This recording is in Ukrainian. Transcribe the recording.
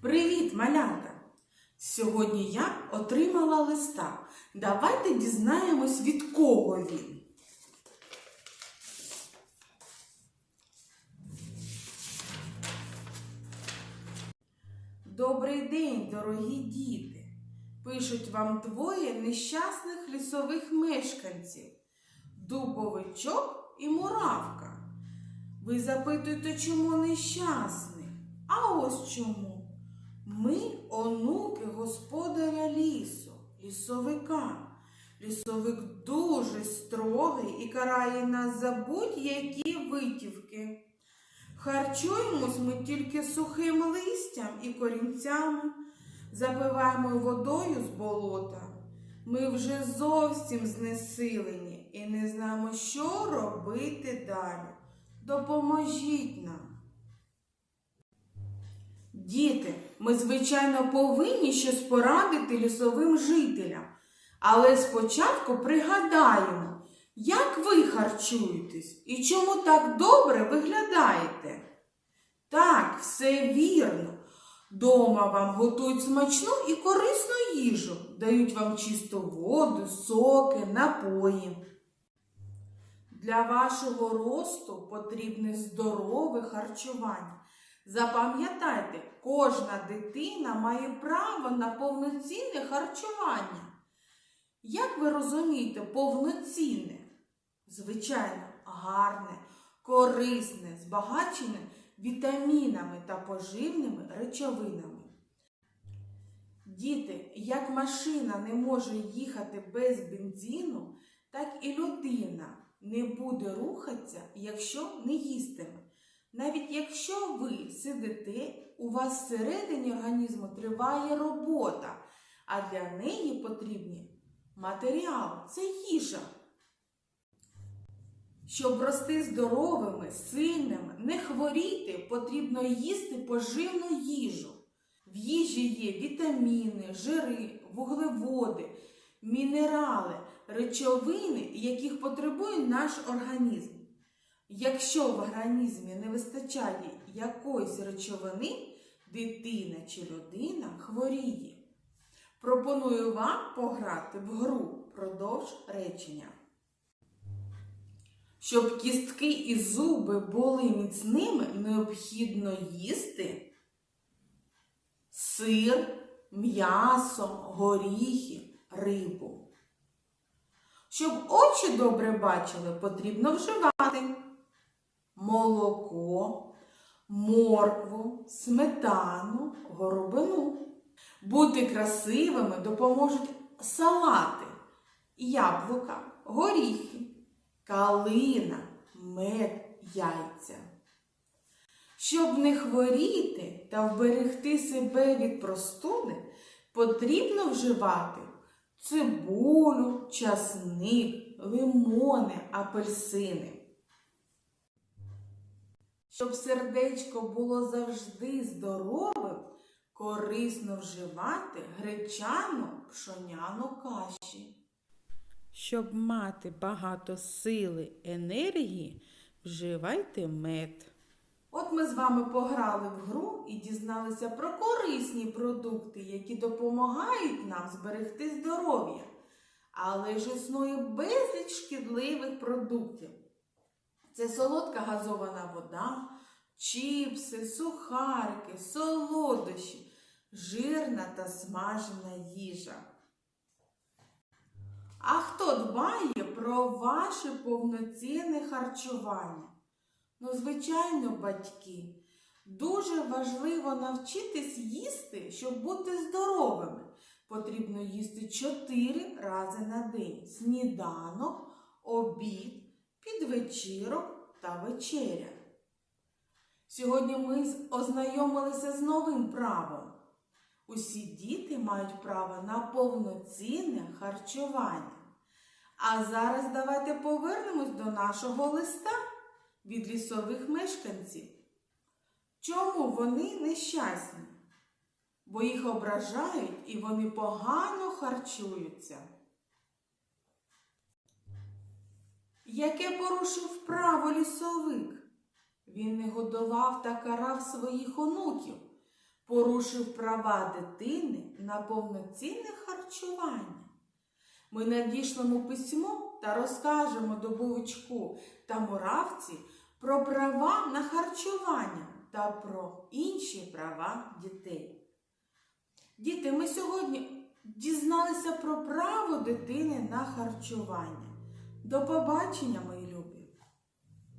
Привіт, малята! Сьогодні я отримала листа. Давайте дізнаємось, від кого він. Добрий день, дорогі діти! Пишуть вам двоє нещасних лісових мешканців Дубовичок і Муравка. Ви запитуєте, чому нещасний? А ось чому. Ми онуки господаря лісу, лісовика. Лісовик дуже строгий і карає нас за будь-які витівки. Харчуємось ми тільки сухим листям і корінцями, запиваємо водою з болота. Ми вже зовсім знесилені і не знаємо, що робити далі. Допоможіть нам. Діти, ми, звичайно, повинні щось порадити лісовим жителям. Але спочатку пригадаємо, як ви харчуєтесь і чому так добре виглядаєте. Так, все вірно. Дома вам готують смачну і корисну їжу, дають вам чисту воду, соки, напої. Для вашого росту потрібне здорове харчування. Запам'ятайте, кожна дитина має право на повноцінне харчування. Як ви розумієте, повноцінне? Звичайно, гарне, корисне, збагачене вітамінами та поживними речовинами. Діти, як машина не може їхати без бензину, так і людина не буде рухатися, якщо не їстиме. Навіть якщо ви сидите, у вас всередині організму триває робота, а для неї потрібні матеріал це їжа. Щоб рости здоровими, сильними, не хворіти, потрібно їсти поживну їжу. В їжі є вітаміни, жири, вуглеводи, мінерали, речовини, яких потребує наш організм. Якщо в організмі не вистачає якоїсь речовини, дитина чи людина хворіє. Пропоную вам пограти в гру продовж речення. Щоб кістки і зуби були міцними, необхідно їсти сир, м'ясо, горіхи, рибу. Щоб очі добре бачили, потрібно вживати молоко, моркву, сметану, горобину. Бути красивими допоможуть салати, яблука, горіхи, калина, мед, яйця. Щоб не хворіти та вберегти себе від простуди, потрібно вживати цибулю, часник, лимони, апельсини. Щоб сердечко було завжди здоровим, корисно вживати гречану пшоняну каші. Щоб мати багато сили, енергії, вживайте мед. От ми з вами пограли в гру і дізналися про корисні продукти, які допомагають нам зберегти здоров'я. Але ж існує безліч шкідливих продуктів. Це солодка газована вода, чіпси, сухарики, солодощі, жирна та смажена їжа. А хто дбає про ваше повноцінне харчування? Ну, звичайно, батьки. Дуже важливо навчитись їсти, щоб бути здоровими. Потрібно їсти 4 рази на день: сніданок, обід, підвечірок та вечеря. Сьогодні ми ознайомилися з новим правом. Усі діти мають право на повноцінне харчування. А зараз давайте повернемось до нашого листа від лісових мешканців. Чому вони нещасні? Бо їх ображають і вони погано харчуються. Яке порушив право лісовик? Він не годував та карав своїх онуків. порушив права дитини на повноцінне харчування. Ми надішлемо письмо та розкажемо добовичку та муравці про права на харчування та про інші права дітей. Діти, ми сьогодні дізналися про право дитини на харчування. До побачення, мої